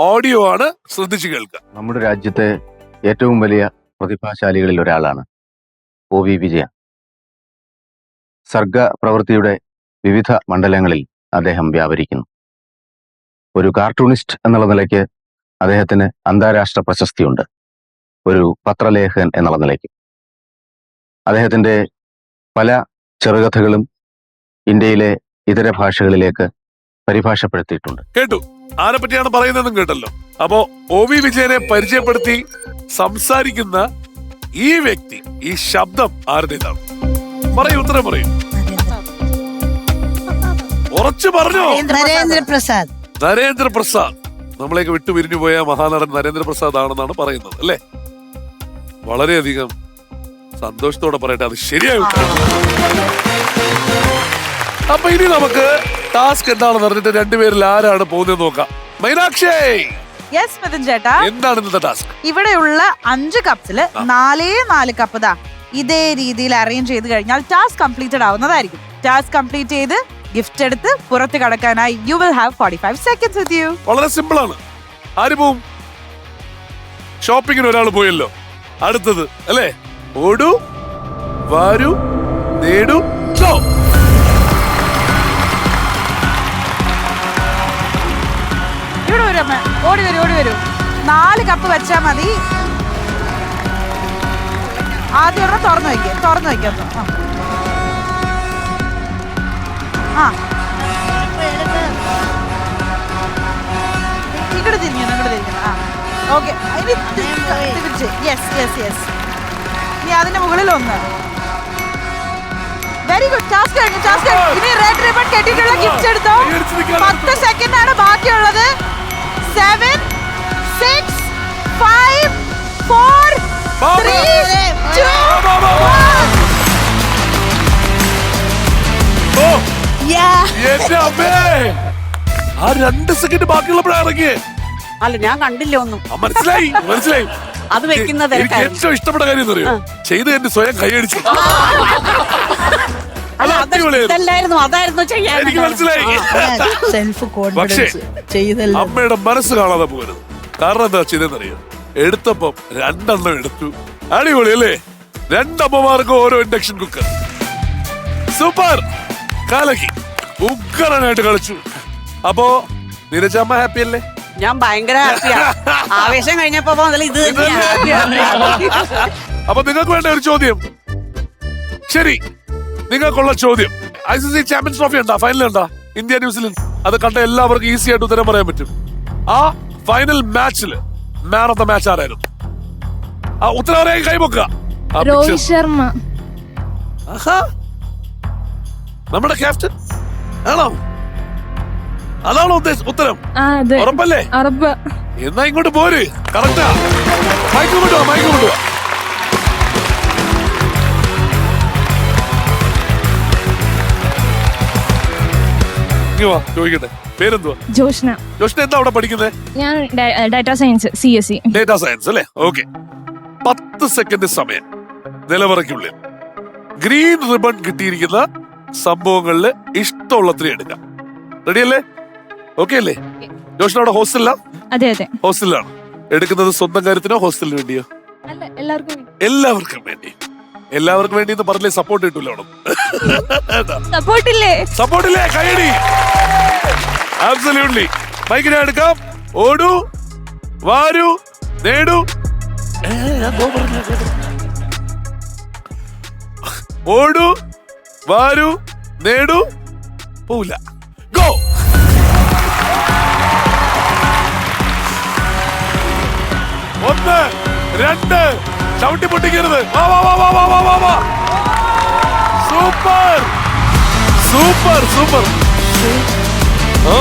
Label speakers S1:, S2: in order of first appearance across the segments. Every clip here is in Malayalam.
S1: ഓഡിയോ ആണ് ശ്രദ്ധിച്ചു കേൾക്കുക.
S2: നമ്മുടെ രാജ്യത്തെ ഏറ്റവും വലിയ പ്രതിഭാശാലികളിൽ ഒരാളാണ് ഒ വി വിജയ. സർഗ പ്രവൃത്തിയുടെ വിവിധ മണ്ഡലങ്ങളിൽ അദ്ദേഹം വ്യാപരിക്കുന്നു. ഒരു കാർട്ടൂണിസ്റ്റ് എന്നുള്ള നിലയ്ക്ക് അദ്ദേഹത്തിന് അന്താരാഷ്ട്ര പ്രശസ്തിയുണ്ട്. ഒരു പത്രലേഖകൻ എന്നുള്ള നിലയ്ക്ക്. അദ്ദേഹത്തിന്റെ പല ചെറുകഥകളും ഇന്ത്യയിലെ ഇതര ഭാഷകളിലേക്ക് പരിഭാഷപ്പെടുത്തിയിട്ടുണ്ട്.
S1: കേട്ടു. ആരെ പറ്റിയാണ് പറയുന്നതെന്നും കേട്ടല്ലോ. അപ്പോ ഒ വി വിജയനെ പരിചയപ്പെടുത്തി സംസാരിക്കുന്ന ഈ വ്യക്തി ഈ ശബ്ദം ആരുടേതാണ്? പറയൂ ഉത്തരം പറയൂ. ഉറച്ചു പറഞ്ഞോ?
S3: നരേന്ദ്രപ്രസാദ്.
S1: നരേന്ദ്രപ്രസാദ്. നമ്മളെയൊക്കെ വിട്ടു പിരിഞ്ഞു പോയ മഹാനടൻ നരേന്ദ്രപ്രസാദ് ആണെന്നാണ് പറയുന്നത് അല്ലേ? വളരെയധികം സന്തോഷത്തോടെ പറയട്ടെ അത് ശരിയായി അപ്പൊ ഇനി നമുക്ക് ടാസ്ക് എന്താണെന്ന് പറഞ്ഞിട്ട് രണ്ടുപേരിൽ ആരാണ് പോകുന്നത് നോക്കാം. മൈനാക്ഷേ!
S4: യെസ് മിഥുൻ ചേട്ടാ.
S1: എന്താണ് ഇന്നത്തെ ടാസ്ക്?
S4: ഇവിടെയുള്ള അഞ്ച് കപ്സിൽ നാലേ നാല് കപ്പ് ദാ ഇതേ രീതിയിൽ അറേഞ്ച് ചെയ്ത് കഴിഞ്ഞാൽ ടാസ്ക് കംപ്ലീറ്റഡ് ആവുന്നതായിരിക്കും. ടാസ്ക് കംപ്ലീറ്റ് ചെയ്ത് ഗിഫ്റ്റ് എടുത്ത് പുറത്ത് കടക്കാനായി you will have forty five seconds with you
S1: വളരെ സിമ്പിൾ ആണ് ആര് പോവും? ഷോപ്പിങ്ങിന് ഒരാൾ പോയല്ലോ. അടുത്തത് അല്ലേ? ഓടൂ വാരൂ നേടൂ go.
S4: ഇവിടെ വരും അമ്മ. ഓടി വരും ഓടി വരും. നാല് കപ്പ് വെച്ചാൽ മതി. ആദ്യം ഒരെണ്ണം തുറന്നു വയ്ക്കുക തുറന്നു വയ്ക്കാം ആ. ആ. ഇങ്ങോട്ട് തിരിഞ്ഞു ഇങ്ങോട്ട് തിരിഞ്ഞു ആ. ഓക്കെ. തിരിച്ച്. യെസ് യെസ് യെസ് ഇനി അതിന്റെ മുകളിൽ ഒന്ന്. വെരി ഗുഡ് ടാസ്ക് കഴിഞ്ഞു ടാസ്ക് കഴിഞ്ഞു. ഇനി റെഡ് റിബൺ കെട്ടിയിട്ടുള്ള ഗിഫ്റ്റ് എടുത്തോ?
S1: ആ രണ്ട് സെക്കൻഡ് ബാക്കിയുള്ളപ്പോഴാണ് ഇറങ്ങിയേ.
S5: അല്ല ഞാൻ കണ്ടില്ല ഒന്നും.
S1: ആ, മനസ്സിലായി മനസ്സിലായി.
S5: അത് വെക്കുന്നത്
S1: എനിക്ക് ഏറ്റവും ഇഷ്ടപ്പെട്ട കാര്യം എന്ന് അറിയോ ചെയ്ത് എന്റെ സ്വയം കൈയടിച്ചു അത് അടിപൊളിയായിരുന്നു.
S5: ഇതല്ലായിരുന്നു അതായിരുന്നു ചെയ്യാൻ
S1: എനിക്ക് മനസ്സിലായി.
S3: സെൽഫ് കോൺഫിഡൻസ് ചെയ്തല്ലോ.
S1: അമ്മയുടെ മനസ്സ് കാണാതെ പോകരുത്. കാരണം എന്താ ചെയ്തെന്നറിയാം എടുത്തപ്പം രണ്ടെണ്ണം എടുത്തു. അടിപൊളി അല്ലേ? രണ്ടമ്മമാർക്കും ഓരോ ഇൻഡക്ഷൻ കുക്കർ സൂപ്പർ കാലക്കി. ഉഗ്രനായിട്ട് കളിച്ചു. അപ്പോ നിരജമ്മ ഹാപ്പി അല്ലേ?
S5: ഞാൻ ഭയങ്കര ഹാപ്പിയാ ആവേശം കഴിഞ്ഞപ്പോ മുതൽ ഇത്.
S1: അപ്പൊ നിങ്ങൾക്ക് വേണ്ട ഒരു ചോദ്യം. ശരി നിങ്ങൾക്കുള്ള ചോദ്യം. I C C Champions Trophy ഉണ്ടാ? ഫൈനൽ ഉണ്ടാ? ഇന്ത്യ ന്യൂസിലൻഡ് അത് കണ്ട എല്ലാവർക്കും ഈസി ആയിട്ട് ഉത്തരം പറയാൻ പറ്റും. ആ ഫൈനൽ മാച്ചിൽ മാൻ ഓഫ് ദ മാച്ച് ആരായിരുന്നു? ആ ഉത്തരം അറിയാൻ കൈപൊക്കുക.
S6: രോഹിത് ശർമ്മ.
S1: നമ്മുടെ ക്യാപ്റ്റൻ ആണോ? അതാണോ ഉദ്ദേശം ഉത്തരം. ഉറപ്പല്ലേ?
S6: ഉറപ്പ്.
S1: എന്നാ ഇങ്ങോട്ട് പോര്. കറക്റ്റാ. മൈക്ക് കൊണ്ടുവാ മൈക്ക് കൊണ്ടുവാ. ചോദിക്കട്ടെ. പേരെന്തുവാ?
S6: ജോഷ്ന.
S1: ജോഷ്ന എന്താ അവിടെ പഠിക്കുന്നത്
S6: ഞാൻ data science C S C.
S1: Data science അല്ലേ? ഓക്കെ. പത്ത് സെക്കൻഡ് സമയം. നിലവറയ്ക്കുള്ളിൽ. ഗ്രീൻ റിബൺ കിട്ടിയിരിക്കുന്ന സംഭവങ്ങളിൽ ഇഷ്ടമുള്ളത്രയും എടുക്കാം. റെഡിയല്ലേ ഓക്കെ അല്ലേ? ജോഷിന് അവിടെ ഹോസ്റ്റലിലാ
S6: അതെ അതെ.
S1: ഹോസ്റ്റലിലാണ് എടുക്കുന്നത് സ്വന്തം കാര്യത്തിനോ ഹോസ്റ്റലിന് വേണ്ടിയോ?
S6: എല്ലാവർക്കും
S1: എല്ലാവർക്കും വേണ്ടി. എല്ലാവർക്കും വേണ്ടി എന്ന് പറഞ്ഞില്ലേ സപ്പോർട്ട് കിട്ടൂല
S6: സപ്പോർട്ടില്ലേ
S1: സപ്പോർട്ടില്ലേ കൈയടി ആബ്സല്യൂട്ട്ലി മൈക്കിനെ എടുക്കാം. ഓടൂ. വാരൂ. നേടൂ. ഓടൂ. വരൂ നേടൂ പോവില്ല ഗോ ഒന്ന് രണ്ട്. ചവിട്ടി പൊട്ടിക്കരുത്. വാ വാ വാ വാ വാ വാ വാ. സൂപ്പർ സൂപ്പർ സൂപ്പർ ആ.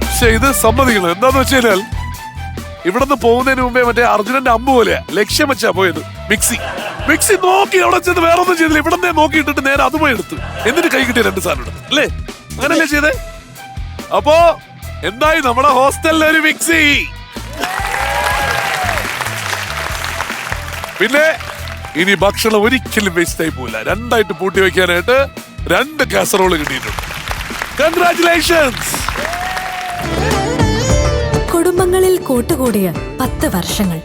S1: പക്ഷെ ഇത് സമ്മതിക്കണം എന്താന്ന് വെച്ചാൽ ഇവിടെ നിന്ന് പോകുന്നതിന് മുമ്പേ മറ്റേ അർജുനന്റെ അമ്പ് പോലെയാ ലക്ഷ്യം വെച്ചാ പോയത്. മിക്സി. മിക്സി നോക്കി അവിടെ ചെന്ന് വേറെ ഒന്നും ചെയ്തില്ല. ഇവിടെ നോക്കിയിട്ടിട്ട് നേരെ അത് പോയി എടുത്തു. എന്നിട്ട് കൈ കിട്ടിയ രണ്ട് സാധനം എടുത്തു. അല്ലേ? അങ്ങനല്ലേ ചെയ്തേ? അപ്പോ എന്തായി നമ്മുടെ ഹോസ്റ്റലിലെ ഒരു മിക്സി? പിന്നെ ഇനി ഭക്ഷണം ഒരിക്കലും വേസ്റ്റ് ആയി പോവില്ല. രണ്ടായിട്ട് പൂട്ടി വെക്കാനായിട്ട് രണ്ട് കാസറോൾ കിട്ടിയിട്ടുണ്ട്. കൺഗ്രാറ്റുലേഷൻസ്
S7: കുടുംബങ്ങളിൽ കൂട്ടുകൂടിയ പത്ത് വർഷങ്ങൾ.